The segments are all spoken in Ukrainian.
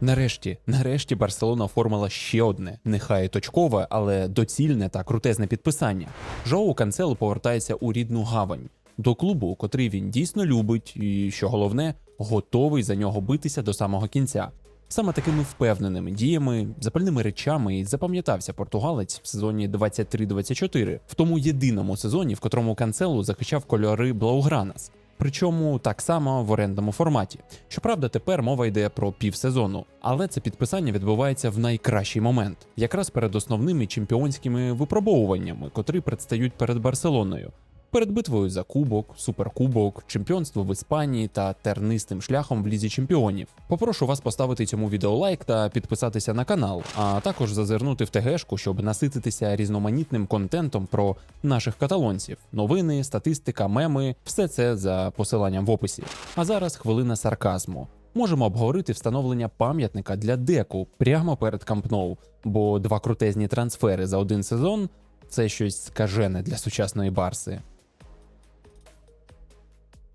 Нарешті, нарешті Барселона оформила ще одне, нехай точкове, але доцільне та крутезне підписання. Жоу Канцело повертається у рідну гавань до клубу, котрий він дійсно любить, і що головне, готовий за нього битися до самого кінця. Саме такими впевненими діями, запальними речами і запам'ятався португалець в сезоні 23-24, в тому єдиному сезоні, в котрому Канцело захищав кольори Блаугранас. Причому так само в орендному форматі. Щоправда, тепер мова йде про півсезону, але це підписання відбувається в найкращий момент, якраз перед основними чемпіонськими випробовуваннями, котрі предстають перед Барселоною. Перед битвою за кубок, суперкубок, чемпіонство в Іспанії та тернистим шляхом в лізі чемпіонів. Попрошу вас поставити цьому відео лайк та підписатися на канал, а також зазирнути в ТГшку, щоб насититися різноманітним контентом про наших каталонців, новини, статистика, меми, все це за посиланням в описі. А зараз хвилина сарказму. Можемо обговорити встановлення пам'ятника для деку прямо перед Камп Ноу, бо два крутезні трансфери за один сезон це щось скажене для сучасної барси.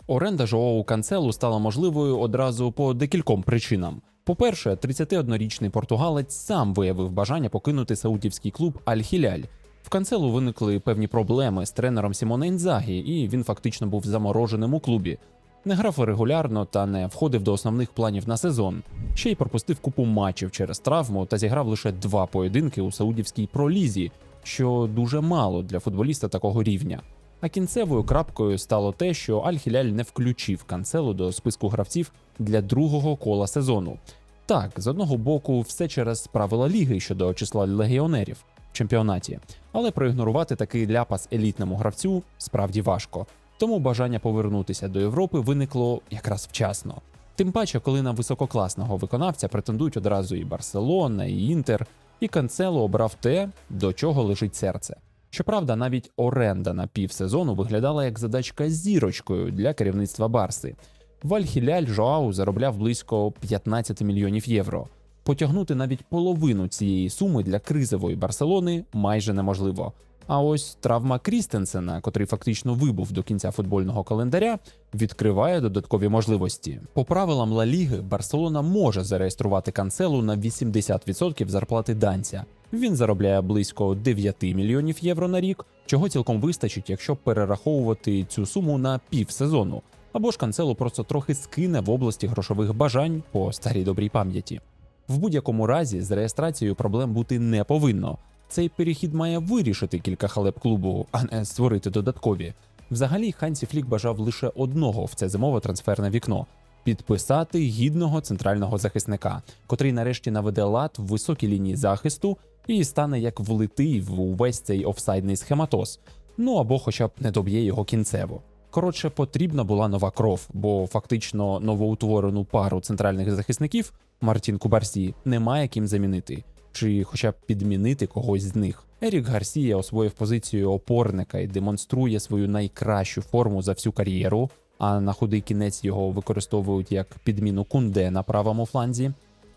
Оренда Жоау Канцелу стала можливою одразу по декільком причинам. По-перше, 31-річний португалець сам виявив бажання покинути саудівський клуб Аль-Хіляль. В Канцелу виникли певні проблеми з тренером Сімоне Інзагі, і він фактично був замороженим у клубі. Не грав регулярно та не входив до основних планів на сезон. Ще й пропустив купу матчів через травму та зіграв лише два поєдинки у саудівській пролізі, що дуже мало для футболіста такого рівня. А кінцевою крапкою стало те, що Аль-Хіляль не включив канцелу до списку гравців для другого кола сезону. Так, з одного боку, все через правила ліги щодо числа легіонерів в чемпіонаті, але проігнорувати такий ляпас елітному гравцю справді важко. Тому бажання повернутися до Європи виникло якраз вчасно. Тим паче, коли на висококласного виконавця претендують одразу і Барселона, і Інтер, і Канцело обрав те, до чого лежить серце. Щоправда, навіть оренда на півсезону виглядала як задачка з зірочкою для керівництва Барси. Вальхіляль Жоау заробляв близько 15 мільйонів євро. Потягнути навіть половину цієї суми для кризової Барселони майже неможливо. А ось травма Крістенсена, котрий фактично вибув до кінця футбольного календаря, відкриває додаткові можливості. По правилам Ла Ліги Барселона може зареєструвати канцелу на 80% зарплати данця. Він заробляє близько 9 мільйонів євро на рік, чого цілком вистачить, якщо перераховувати цю суму на півсезону. Або ж канцелу просто трохи скине в області грошових бажань по старій добрій пам'яті. В будь-якому разі з реєстрацією проблем бути не повинно. Цей перехід має вирішити кілька халеп клубу, а не створити додаткові. Взагалі, Хансі Флік бажав лише одного в це зимове трансферне вікно підписати гідного центрального захисника, котрий нарешті наведе лад в високій лінії захисту і стане як влитий в увесь цей офсайдний схематоз. Ну або хоча б не доб'є його кінцево. Коротше, потрібна була нова кров, бо фактично новоутворену пару центральних захисників Мартін Кубарсі немає ким замінити, чи хоча б підмінити когось з них. Ерік Гарсія освоїв позицію опорника і демонструє свою найкращу форму за всю кар'єру. А на худий кінець його використовують як підміну кунде на правому фланзі.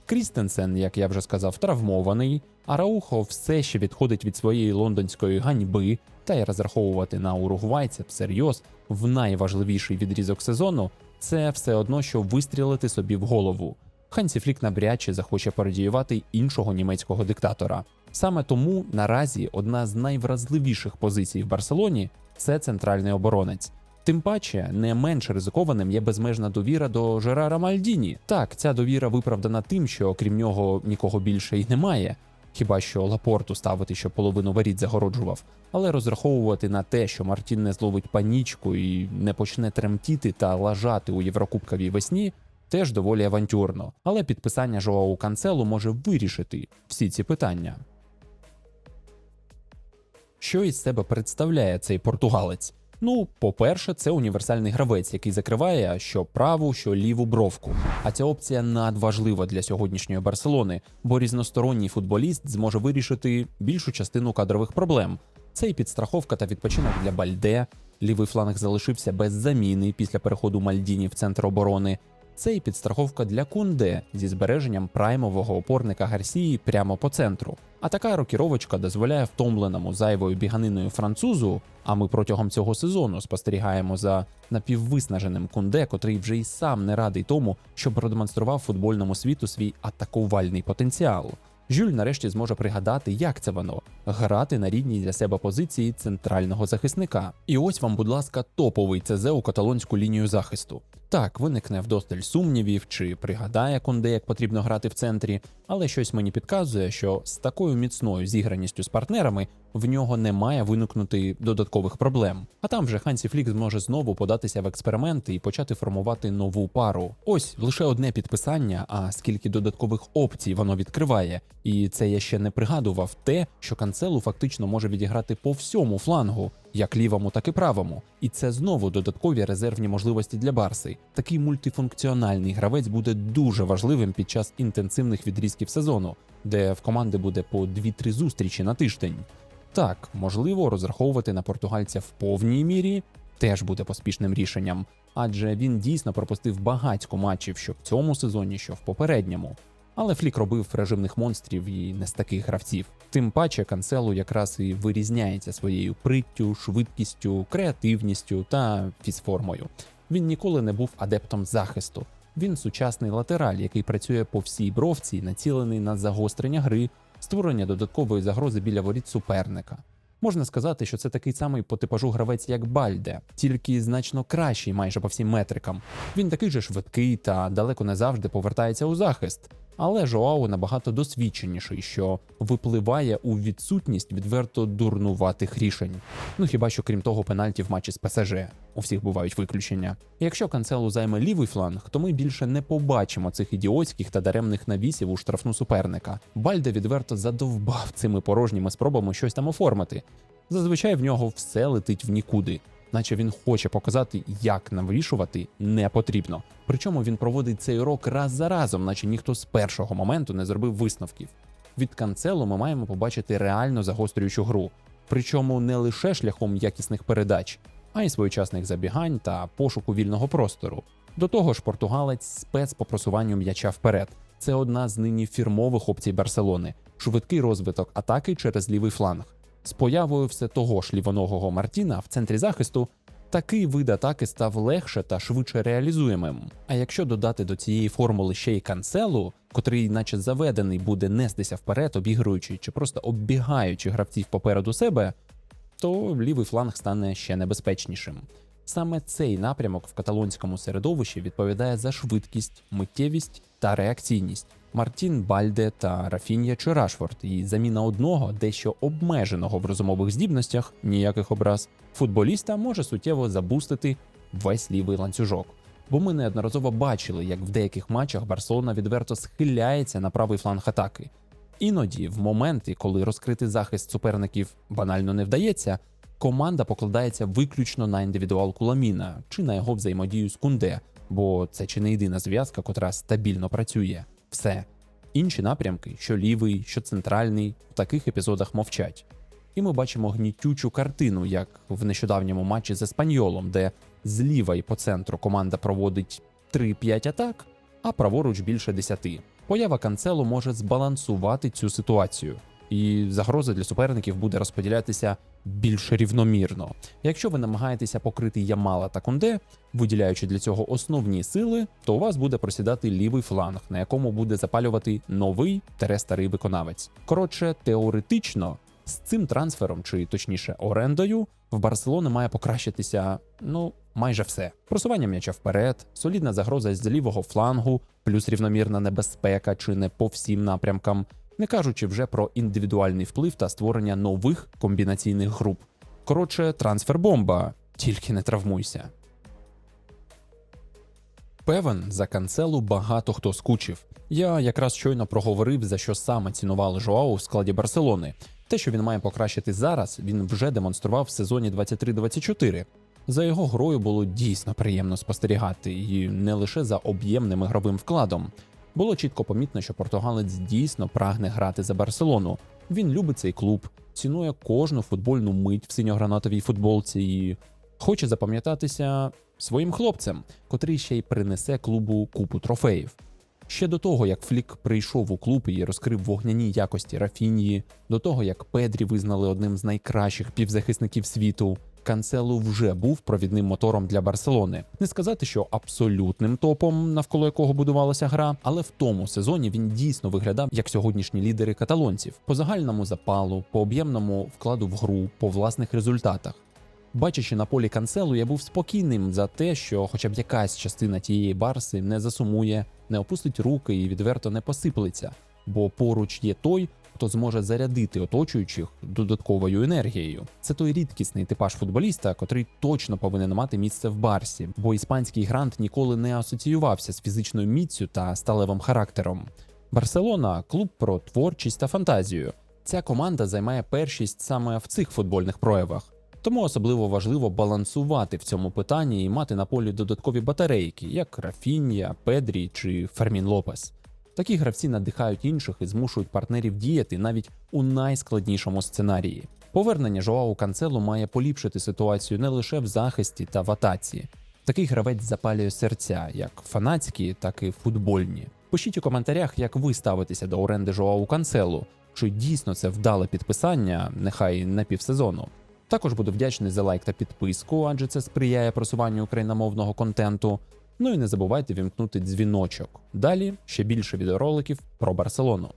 Крістенсен, як я вже сказав, травмований, а Раухо все ще відходить від своєї лондонської ганьби, та й розраховувати на уругвайця всерйоз в найважливіший відрізок сезону це все одно, що вистрілити собі в голову. Хансі Флік навряд чи захоче пародіювати іншого німецького диктатора. Саме тому наразі одна з найвразливіших позицій в Барселоні це центральний оборонець. Тим паче, не менш ризикованим є безмежна довіра до Жерара Мальдіні. Так, ця довіра виправдана тим, що крім нього нікого більше й немає. Хіба що лапорту ставити, що половину воріт загороджував, але розраховувати на те, що Мартін не зловить панічку і не почне тремтіти та лажати у Єврокубковій весні, теж доволі авантюрно. Але підписання Жоау Канцелу може вирішити всі ці питання. Що із себе представляє цей португалець? Ну, по-перше, це універсальний гравець, який закриває що праву, що ліву бровку. А ця опція надважлива для сьогоднішньої Барселони, бо різносторонній футболіст зможе вирішити більшу частину кадрових проблем. Це і підстраховка та відпочинок для Бальде. Лівий фланг залишився без заміни після переходу Мальдіні в центр оборони. Це і підстраховка для Кунде зі збереженням праймового опорника Гарсії прямо по центру. А така рокіровочка дозволяє втомленому зайвою біганиною французу. А ми протягом цього сезону спостерігаємо за напіввиснаженим Кунде, котрий вже й сам не радий тому, щоб продемонстрував футбольному світу свій атакувальний потенціал. Жюль нарешті зможе пригадати, як це воно грати на рідній для себе позиції центрального захисника. І ось вам, будь ласка, топовий ЦЗ у каталонську лінію захисту. Так, виникне вдосталь сумнівів, чи пригадає Конде, як потрібно грати в центрі, але щось мені підказує, що з такою міцною зіграністю з партнерами в нього не має виникнути додаткових проблем. А там вже Хансі Флік зможе знову податися в експерименти і почати формувати нову пару. Ось лише одне підписання, а скільки додаткових опцій воно відкриває. І це я ще не пригадував те, що канцелу фактично може відіграти по всьому флангу, як лівому, так і правому. І це знову додаткові резервні можливості для Барси. Такий мультифункціональний гравець буде дуже важливим під час інтенсивних відрізків сезону, де в команди буде по 2-3 зустрічі на тиждень. Так, можливо, розраховувати на португальця в повній мірі теж буде поспішним рішенням, адже він дійсно пропустив багатько матчів, що в цьому сезоні, що в попередньому. Але Флік робив режимних монстрів і не з таких гравців. Тим паче Канцелу якраз і вирізняється своєю приттю, швидкістю, креативністю та фізформою. Він ніколи не був адептом захисту. Він сучасний латераль, який працює по всій бровці, націлений на загострення гри, створення додаткової загрози біля воріт суперника. Можна сказати, що це такий самий по типажу гравець, як Бальде, тільки значно кращий майже по всім метрикам. Він такий же швидкий та далеко не завжди повертається у захист. Але Жоау набагато досвідченіший, що випливає у відсутність відверто дурнуватих рішень. Ну хіба що крім того, пенальті в матчі з ПСЖ. У всіх бувають виключення. Якщо канцелу займе лівий фланг, то ми більше не побачимо цих ідіотських та даремних навісів у штрафну суперника. Бальде відверто задовбав цими порожніми спробами щось там оформити. Зазвичай в нього все летить в нікуди наче він хоче показати, як навішувати не потрібно. Причому він проводить цей урок раз за разом, наче ніхто з першого моменту не зробив висновків. Від канцелу ми маємо побачити реально загострюючу гру, причому не лише шляхом якісних передач, а й своєчасних забігань та пошуку вільного простору. До того ж, португалець спец по просуванню м'яча вперед. Це одна з нині фірмових опцій Барселони, швидкий розвиток атаки через лівий фланг. З появою все того ж лівоногого Мартіна в центрі захисту такий вид атаки став легше та швидше реалізуємим. А якщо додати до цієї формули ще й канцелу, котрий, наче заведений, буде нестися вперед, обігруючи чи просто оббігаючи гравців попереду себе, то лівий фланг стане ще небезпечнішим. Саме цей напрямок в каталонському середовищі відповідає за швидкість, миттєвість та реакційність. Мартін Бальде та Рафінія чи Рашфорд, і заміна одного дещо обмеженого в розумових здібностях, ніяких образ, футболіста може суттєво забустити весь лівий ланцюжок. Бо ми неодноразово бачили, як в деяких матчах Барселона відверто схиляється на правий фланг атаки. Іноді, в моменти, коли розкрити захист суперників банально не вдається, команда покладається виключно на індивідуалку Ламіна чи на його взаємодію з Кунде, бо це чи не єдина зв'язка, котра стабільно працює. Все. Інші напрямки, що лівий, що центральний, в таких епізодах мовчать. І ми бачимо гнітючу картину, як в нещодавньому матчі з Еспаньолом, де зліва і по центру команда проводить 3-5 атак, а праворуч більше 10. Поява канцелу може збалансувати цю ситуацію і загроза для суперників буде розподілятися більш рівномірно. Якщо ви намагаєтеся покрити Ямала та Кунде, виділяючи для цього основні сили, то у вас буде просідати лівий фланг, на якому буде запалювати новий старий виконавець. Коротше, теоретично. З цим трансфером, чи точніше орендою, в Барселони має покращитися ну майже все. Просування м'яча вперед, солідна загроза з лівого флангу, плюс рівномірна небезпека чи не по всім напрямкам, не кажучи вже про індивідуальний вплив та створення нових комбінаційних груп. Коротше, трансфер бомба, тільки не травмуйся. Певен, за канцелу багато хто скучив. Я якраз щойно проговорив, за що саме цінували Жоау в складі Барселони. Те, що він має покращити зараз, він вже демонстрував в сезоні 23-24. За його грою було дійсно приємно спостерігати, і не лише за об'ємним ігровим вкладом. Було чітко помітно, що португалець дійсно прагне грати за Барселону. Він любить цей клуб, цінує кожну футбольну мить в синьо-гранатовій футболці і хоче запам'ятатися своїм хлопцем, котрий ще й принесе клубу купу трофеїв. Ще до того, як Флік прийшов у клуб і розкрив вогняні якості Рафінії, до того як Педрі визнали одним з найкращих півзахисників світу, Канцелу вже був провідним мотором для Барселони. Не сказати, що абсолютним топом, навколо якого будувалася гра, але в тому сезоні він дійсно виглядав як сьогоднішні лідери каталонців по загальному запалу, по об'ємному вкладу в гру, по власних результатах. Бачачи на полі канцелу, я був спокійним за те, що хоча б якась частина тієї барси не засумує, не опустить руки і відверто не посиплеться, бо поруч є той, хто зможе зарядити оточуючих додатковою енергією. Це той рідкісний типаж футболіста, котрий точно повинен мати місце в барсі, бо іспанський грант ніколи не асоціювався з фізичною міцю та сталевим характером. Барселона клуб про творчість та фантазію. Ця команда займає першість саме в цих футбольних проявах. Тому особливо важливо балансувати в цьому питанні і мати на полі додаткові батарейки, як Рафінія, Педрі чи Фермін Лопес. Такі гравці надихають інших і змушують партнерів діяти навіть у найскладнішому сценарії. Повернення Жоау Канцелу має поліпшити ситуацію не лише в захисті та в атаці. Такий гравець запалює серця, як фанатські, так і футбольні. Пишіть у коментарях, як ви ставитеся до оренди Жоау Канцелу, чи дійсно це вдале підписання, нехай не півсезону. Також буду вдячний за лайк та підписку, адже це сприяє просуванню україномовного контенту. Ну і не забувайте вімкнути дзвіночок. Далі ще більше відеороликів про Барселону.